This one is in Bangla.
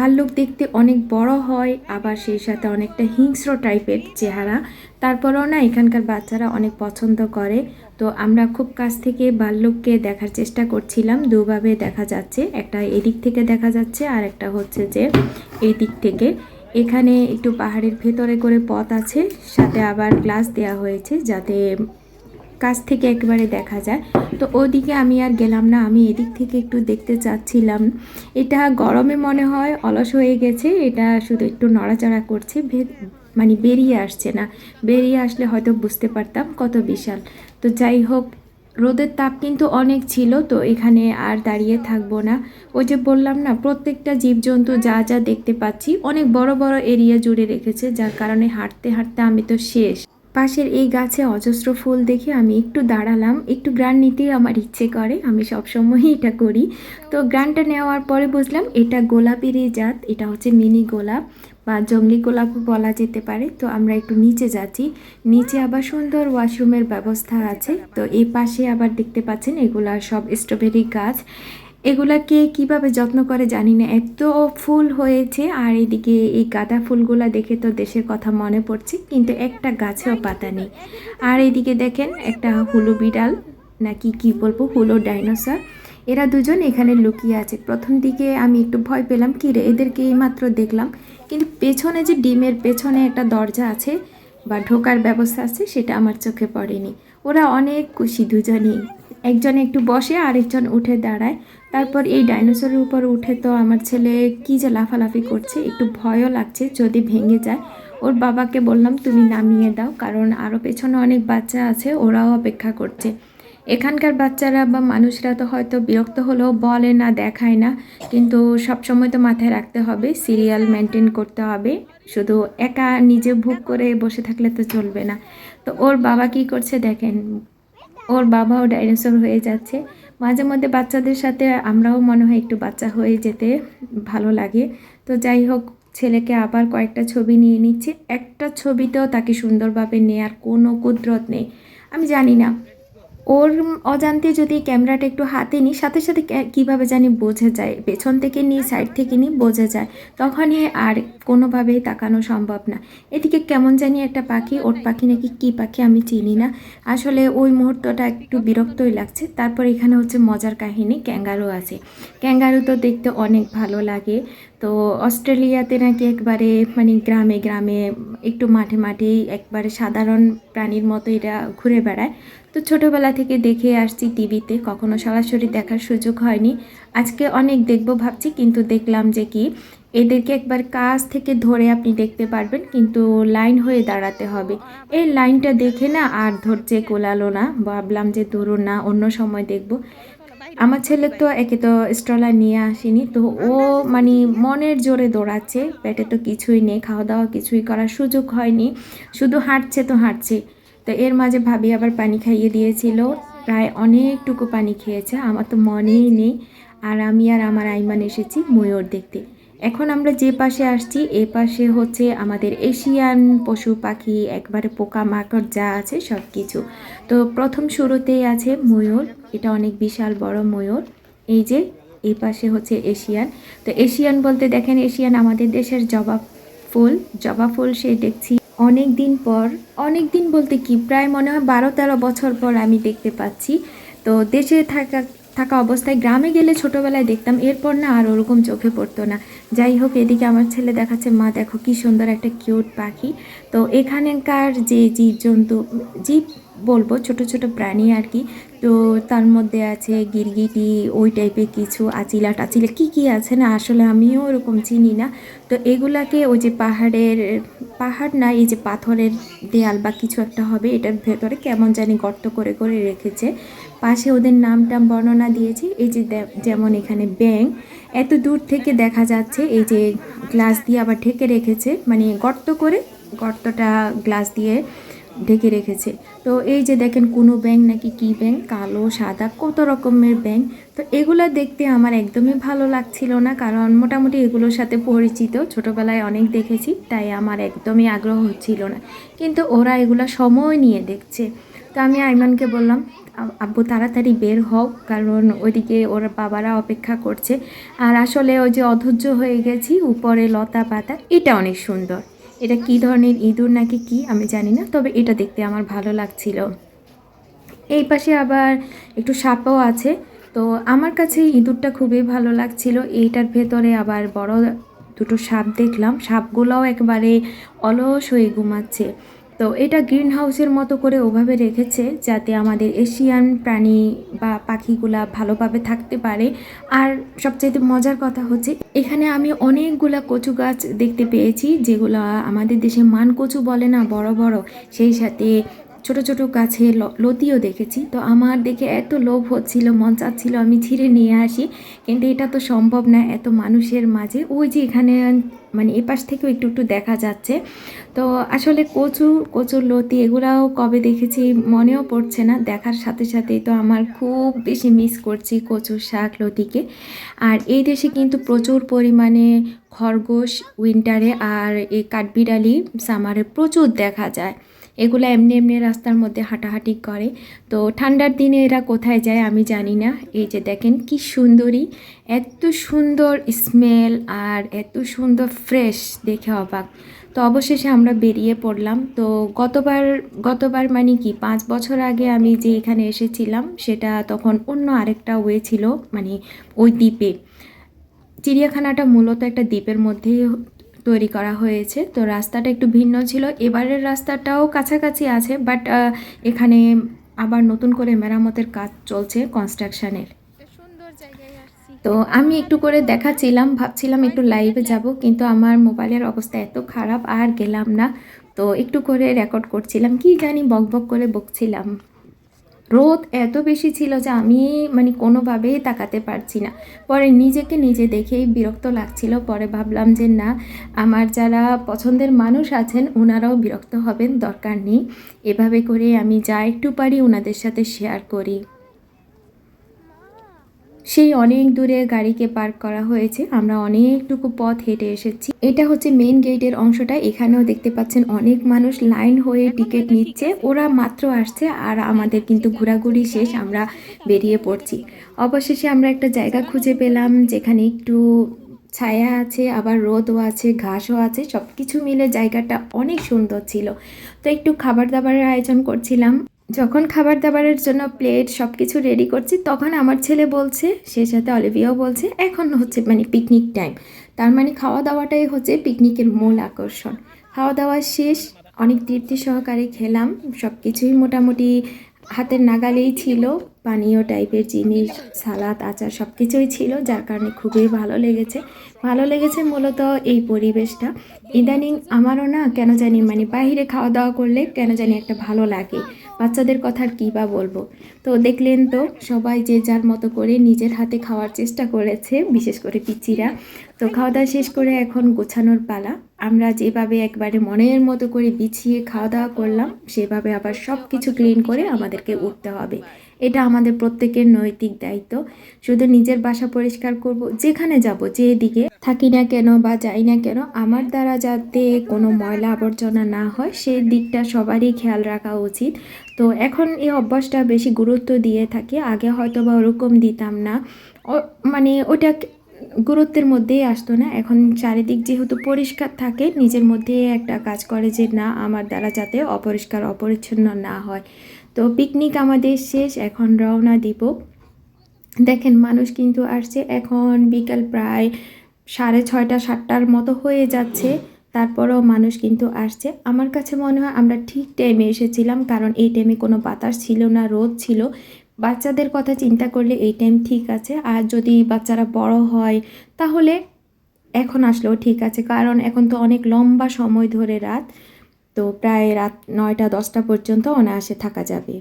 ভাল্লুক দেখতে অনেক বড় হয়, আবার সেই সাথে অনেকটা হিংস্র টাইপের চেহারা। তারপরেও না, এখানকার বাচ্চারা অনেক পছন্দ করে। তো আমরা খুব কাছ থেকে ভাল্লুককে দেখার চেষ্টা করছিলাম। দুভাবে দেখা যাচ্ছে, একটা এদিক থেকে দেখা যাচ্ছে আর একটা হচ্ছে যে এই দিক থেকে। এখানে একটু পাহাড়ের ভেতরে করে পথ আছে, সাথে আবার গ্লাস দেওয়া হয়েছে যাতে কাছ থেকে একবারে দেখা যায়। তো ওদিকে আমি আর গেলাম না, আমি এদিক থেকে একটু দেখতে চাচ্ছিলাম। এটা গরমে মনে হয় অলস হয়ে গেছে, এটা শুধু একটু নড়াচড়া করছে মানে বেরিয়ে আসছে না। বেরিয়ে আসলে হয়তো বুঝতে পারতাম কত বিশাল। তো যাই হোক, রোদের তাপ কিন্তু অনেক ছিল, তো এখানে আর দাঁড়িয়ে থাকব না। ওই যে বললাম না, প্রত্যেকটা জীবজন্তু যা যা দেখতে পাচ্ছি, অনেক বড় বড় এরিয়া জুড়ে রেখেছে, যার কারণে হাঁটতে হাঁটতে আমি তো শেষ। পাশের এই গাছে অজস্র ফুল দেখে আমি একটু দাঁড়ালাম, একটু গ্রান নিতেই আমার ইচ্ছে করে, আমি সবসময়ই এটা করি। তো গ্রানটা নেওয়ার পরে বুঝলাম এটা গোলাপেরই জাত, এটা হচ্ছে মিনি গোলাপ বা জঙ্গলি গোলাপ বলা যেতে পারে। তো আমরা একটু নিচে যাচ্ছি, নিচে আবার সুন্দর ওয়াশরুমের ব্যবস্থা আছে। তো এই পাশে আবার দেখতে পাচ্ছেন এগুলা সব স্ট্রবেরি গাছ। এগুলাকে কীভাবে যত্ন করে জানি না। এত ফুল হয়েছে আর এদিকে এই গাঁদা ফুলগুলা দেখে তো দেশের কথা মনে পড়ছে, কিন্তু একটা গাছেও পাতা নেই। আর এদিকে দেখেন একটা হুলু বিড়াল, নাকি কি বলব, হুলো ডাইনোসর। এরা দুজন এখানে লুকিয়ে আছে। প্রথম দিকে আমি একটু ভয় পেলাম, কি রে, এদেরকে এইমাত্র দেখলাম। কিন্তু পেছনে যে ডিমের পেছনে একটা দরজা আছে বা ঢোকার ব্যবস্থা আছে, সেটা আমার চোখে পড়েনি। ওরা অনেক খুশি দুজনেই। একজন একটু বসে, আরেকজন উঠে দাঁড়ায়। তারপর এই ডাইনোসরের উপর উঠে তো আমার ছেলে কি যে লাফালাফি করছে, একটু ভয়ও লাগছে যদি ভেঙে যায়। ওর বাবাকে বললাম, তুমি নামিয়ে দাও, কারণ আরও পেছনে অনেক বাচ্চা আছে, ওরাও অপেক্ষা করছে। এখানকার বাচ্চারা বা মানুষরা তো হয়তো বিরক্ত হলেও বলে না, দেখায় না, কিন্তু সব সময় তো মাথায় রাখতে হবে, সিরিয়াল মেনটেন করতে হবে। শুধু একা নিজে ভোগ করে বসে থাকলে তো চলবে না। তো ওর বাবা কি করছে দেখেন, ওর বাবাও ডাইনোসর হয়ে যাচ্ছে। মাঝে মধ্যে বাচ্চাদের সাথে আমরাও মনে হয় একটু বাচ্চা হয়ে যেতে ভালো লাগে। তো যাই হোক, ছেলেকে আবার কয়েকটা ছবি নিয়ে নিচ্ছে। একটা ছবিতেও তাকে সুন্দরভাবে নেয়ার কোনো কুদরত নেই। আমি জানি না। ওর অজান্তে যদি ক্যামেরাটা একটু হাতে নিই, সাথে সাথে কীভাবে জানি বোঝে যায়। পেছন থেকে নিই, সাইড থেকে নিই, বোঝে যায়। তখনই আর কোনোভাবেই তাকানো সম্ভব না। এদিকে কেমন জানি একটা পাখি, ওর পাখি নাকি কী পাখি আমি চিনি না। আসলে ওই মুহূর্তটা একটু বিরক্তই লাগছে। তারপর এখানে হচ্ছে মজার কাহিনী, ক্যাঙ্গারু আছে। ক্যাঙ্গারু তো দেখতে অনেক ভালো লাগে। তো অস্ট্রেলিয়াতে নাকি একবারে মানে গ্রামে গ্রামে একটু মাঠে মাঠেই একবারে সাধারণ প্রাণীর মতো এটা ঘুরে বেড়ায়। তো ছোটোবেলা থেকে দেখে আসছি টিভিতে। কখনো সরাসরি দেখার সুযোগ হয়নি। আজকে অনেক দেখব ভাবছি, কিন্তু দেখলাম যে কি, এদেরকে একবার কাছ থেকে ধরে আপনি দেখতে পারবেন, কিন্তু লাইন হয়ে দাঁড়াতে হবে। এই লাইনটা দেখে না আর ধরছে কোলালো না। ভাবলাম যে ধরুন না, অন্য সময় দেখব। আমার ছেলে তো একে তো স্ট্রলার নিয়ে আসেনি, তো ও মানে মনের জোরে দৌড়াচ্ছে। পেটে তো কিছুই নেই খাওয়া দাওয়া কিছুই করার সুযোগ হয়নি। শুধু হাঁটছে তো হাঁটছে। তো এর মাঝে ভাবি আবার পানি খাইয়ে দিয়েছিল। প্রায় অনেকটুকু পানি খেয়েছে, আমার তো মনেই নেই। আর আমি আর আমার আইমান এসেছি ময়ূর দেখতে। এখন আমরা যে পাশে আসছি, এ পাশে হচ্ছে আমাদের এশিয়ান পশু পাখি, একবারে পোকা মাকড় যা আছে সব কিছু তো প্রথম শুরুতেই আছে ময়ূর, এটা অনেক বিশাল বড় ময়ূর। এই যে এই পাশে হচ্ছে এশিয়ান। তো এশিয়ান বলতে দেখেন, এশিয়ান আমাদের দেশের জবা ফুল। জবা ফুল সে দেখছি। অনেক দিন পর অনেক দিন বলতে কি, প্রায় মনে হয় বারো তেরো বছর পর আমি দেখতে পাচ্ছি। তো দেশে থাকা থাকা অবস্থায় গ্রামে গেলে ছোটোবেলায় দেখতাম, এরপর না আর ওরকম চোখে পড়তো না। যাই হোক, এদিকে আমার ছেলে দেখাচ্ছে, মা, দেখো কি সুন্দর একটা কিউট পাখি। তো এখানকার যে জীবজন্তু, জীব বলব ছোট ছোট প্রাণী আর কি। তো তার মধ্যে আছে গিরগিটি, ওই টাইপের কিছু, আচিলা টাচিলা, কি কি আছে না, আসলে আমিও ওরকম চিনি না। তো এগুলাকে ওই যে পাহাড়ের, পাহাড় না, এই যে পাথরের দেয়াল বা কিছু একটা হবে, এটার ভেতরে কেমন জানি গর্ত করে করে রেখেছে। পাশে ওদের নাম টাম বর্ণনা দিয়েছি, এই যে যেমন এখানে ব্যাং এত দূর থেকে দেখা যাচ্ছে, এই যে গ্লাস দিয়ে আবার ঢেকে রেখেছে মানে গর্ত করে গর্তটা গ্লাস দিয়ে ঢেকে রেখেছে। তো এই যে দেখেন কোনো ব্যাং নাকি কি ব্যাং কালো, সাদা, কত রকমের ব্যাং তো এগুলো দেখতে আমার একদমই ভালো লাগছিল না, কারণ মোটামুটি এগুলোর সাথে পরিচিত। ছোটোবেলায় অনেক দেখেছি, তাই আমার একদমই আগ্রহ হচ্ছিল না। কিন্তু ওরা এগুলো সময় নিয়ে দেখছে। তো আমি আইমানকে বললাম আব্বু, তাড়াতাড়ি বের হও, কারণ ওইদিকে ওর বাবারা অপেক্ষা করছে। আর আসলে ওই যে অধৈর্য হয়ে গেছি, উপরে লতা পাতা, এটা অনেক সুন্দর। এটা কি ধরনের ইঁদুর নাকি কি আমি জানি না, তবে এটা দেখতে আমার ভালো লাগছিল। এই পাশে আবার একটু সাপও আছে, তো আমার কাছে ইঁদুরটা খুবই ভালো লাগছিল। এইটার ভেতরে আবার বড় দুটো সাপ দেখলাম, সাপগুলোও একবারে অলস হয়ে ঘুমাচ্ছে। তো এটা গ্রিন হাউসের মতো করে ওভাবে রেখেছে যাতে আমাদের এশিয়ান প্রাণী বা পাখিগুলা ভালোভাবে থাকতে পারে। আর সবচেয়ে মজার কথা হচ্ছে, এখানে আমি অনেকগুলা কচু গাছ দেখতে পেয়েছি, যেগুলো আমাদের দেশে মান কচু বলে না, বড় বড়। সেই সাথে ছোট ছোট গাছে লতিও দেখেছি। তো আমার দেখে এত লোভ হচ্ছিল, মন চাচ্ছিল আমি ছিঁড়ে নিয়ে আসি। কিন্তু এটা তো সম্ভব না, এত মানুষের মাঝে। ওই যে এখানে মানে এপাশ থেকেও একটু একটু দেখা যাচ্ছে। তো আসলে কচু, কচুর লতি এগুলাও কবে দেখেছি মনেও পড়ছে না। দেখার সাথে সাথেই তো আমার খুব বেশি মিস করছি কচুর শাক, লতিকে। আর এই দেশে কিন্তু প্রচুর পরিমাণে খরগোশ উইন্টারে আর এই কাঠবিড়ালি সামারে প্রচুর দেখা যায়। এগুলো এমনি এমনি রাস্তার মধ্যে হাঁটাহাঁটি করে। তো ঠান্ডার দিনে এরা কোথায় যায় আমি জানি না। এই যে দেখেন কি সুন্দরী, এত সুন্দর স্মেল আর এত সুন্দর ফ্রেশ দেখে অবাক। তো অবশেষে আমরা বেরিয়ে পড়লাম। তো গতবার গতবার মানে কি, পাঁচ বছর আগে আমি যে এখানে এসেছিলাম, সেটা তখন অন্য আরেকটা ওয়ে ছিল মানে ওই দ্বীপে। চিড়িয়াখানাটা মূলত একটা দ্বীপের মধ্যেই তৈরি করা হয়েছে। তো রাস্তাটা একটু ভিন্ন ছিল। এবারের রাস্তাটাও কাছাকাছি আছে বাট এখানে আবার নতুন করে মেরামতের কাজ চলছে কনস্ট্রাকশনের তো আমি একটু করে দেখাচ্ছিলাম ভাবছিলাম একটু লাইভে যাব কিন্তু আমার মোবাইলের অবস্থা এত খারাপ আর গেলাম না। তো একটু করে রেকর্ড করছিলাম। কি জানি বক বক করে বকছিলাম। রোদ এত বেশি ছিল যে আমি মানে কোনোভাবেই তাকাতে পারছি না। পরে নিজেকে নিজে দেখেই বিরক্ত লাগছিল। পরে ভাবলাম যে না, আমার যারা পছন্দের মানুষ আছেন ওনারাও বিরক্ত হবেন, দরকার নেই। এভাবে করে আমি যা একটু পারি ওনাদের সাথে শেয়ার করি। সেই অনেক দূরে গাড়িকে পার্ক করা হয়েছে। আমরা অনেকটুকু পথ হেঁটে এসেছি। এটা হচ্ছে মেইন গেটের অংশটা। এখানেও দেখতে পাচ্ছেন অনেক মানুষ লাইন হয়ে টিকিট নিচ্ছে। ওরা মাত্র আসছে আর আমাদের কিন্তু ঘোরাঘুরি শেষ। আমরা বেরিয়ে পড়ছি। অবশেষে আমরা একটা জায়গা খুঁজে পেলাম যেখানে একটু ছায়া আছে, আবার রোদও আছে, ঘাসও আছে। সব কিছু মিলে জায়গাটা অনেক সুন্দর ছিল। তো একটু খাবার দাবারের আয়োজন করছিলাম। যখন খাবার দাবারের জন্য প্লেট সব কিছু রেডি করছি, তখন আমার ছেলে বলছে, সে সাথে অলিভিয়াও বলছে, এখন হচ্ছে মানে পিকনিক টাইম তার মানে খাওয়া দাওয়াটাই হচ্ছে পিকনিকের মূল আকর্ষণ। খাওয়া দাওয়া শেষ, অনেক তৃপ্তি সহকারে খেলাম সব কিছুই মোটামুটি হাতের নাগালেই ছিল, পানীয় টাইপের জিনিস, সালাদ, আচার সব কিছুই ছিল, যার কারণে খুবই ভালো লেগেছে। ভালো লেগেছে মূলত এই পরিবেশটা। ইদানিং আমারও না কেন জানি মানে বাইরে খাওয়া দাওয়া করলে কেন জানি একটা ভালো লাগে। বাচ্চাদের কথা আর কী বা বলব? তো দেখলেন তো, সবাই যে যার মতো করে নিজের হাতে খাওয়ার চেষ্টা করেছে, বিশেষ করে পিচিরা তো খাওয়া দাওয়া শেষ করে এখন গোছানোর পালা। আমরা যেভাবে একবারে মনের মতো করে বিছিয়ে খাওয়া দাওয়া করলাম, সেভাবে আবার সব কিছু ক্লিন করে আমাদেরকে উঠতে হবে। এটা আমাদের প্রত্যেকের নৈতিক দায়িত্ব। শুধু নিজের বাসা পরিষ্কার করব, যেখানে যাব, যে দিকে থাকি না কেন বা যাই না কেন, আমার দ্বারা যাতে কোনো ময়লা আবর্জনা না হয়, সেই দিকটা সবারই খেয়াল রাখা উচিত। তো এখন এই অভ্যাসটা বেশি গুরুত্ব দিয়ে থাকি, আগে হয়তো বা ওরকম দিতাম না। মানে ওটা গুরুত্বের মধ্যেই আসতো না। এখন চারিদিক যেহেতু পরিষ্কার থাকে, নিজের মধ্যে একটা কাজ করে যে না, আমার দ্বারা যাতে অপরিষ্কার, অপরিচ্ছন্ন না হয়। তো পিকনিক আমাদের শেষ, এখন রওনা দিব। দেখেন মানুষ কিন্তু আসছে, এখন বিকাল প্রায় সাড়ে ছয়টা, সাতটার মতো হয়ে যাচ্ছে, তারপরেও মানুষ কিন্তু আসছে। আমার কাছে মনে হয় আমরা ঠিক টাইমে এসেছিলাম, কারণ এই টাইমে কোনো বাতাস ছিল না, রোদ ছিল। বাচ্চাদের কথা চিন্তা করলে এই টাইম ঠিক আছে, আর যদি বাচ্চারা বড় হয়, তাহলে এখন আসলেও ঠিক আছে, কারণ এখন তো অনেক লম্বা সময় ধরে রাত। তো প্রায় রাত নয়টা দশটা পর্যন্ত অনায়াসে থাকা যাবে।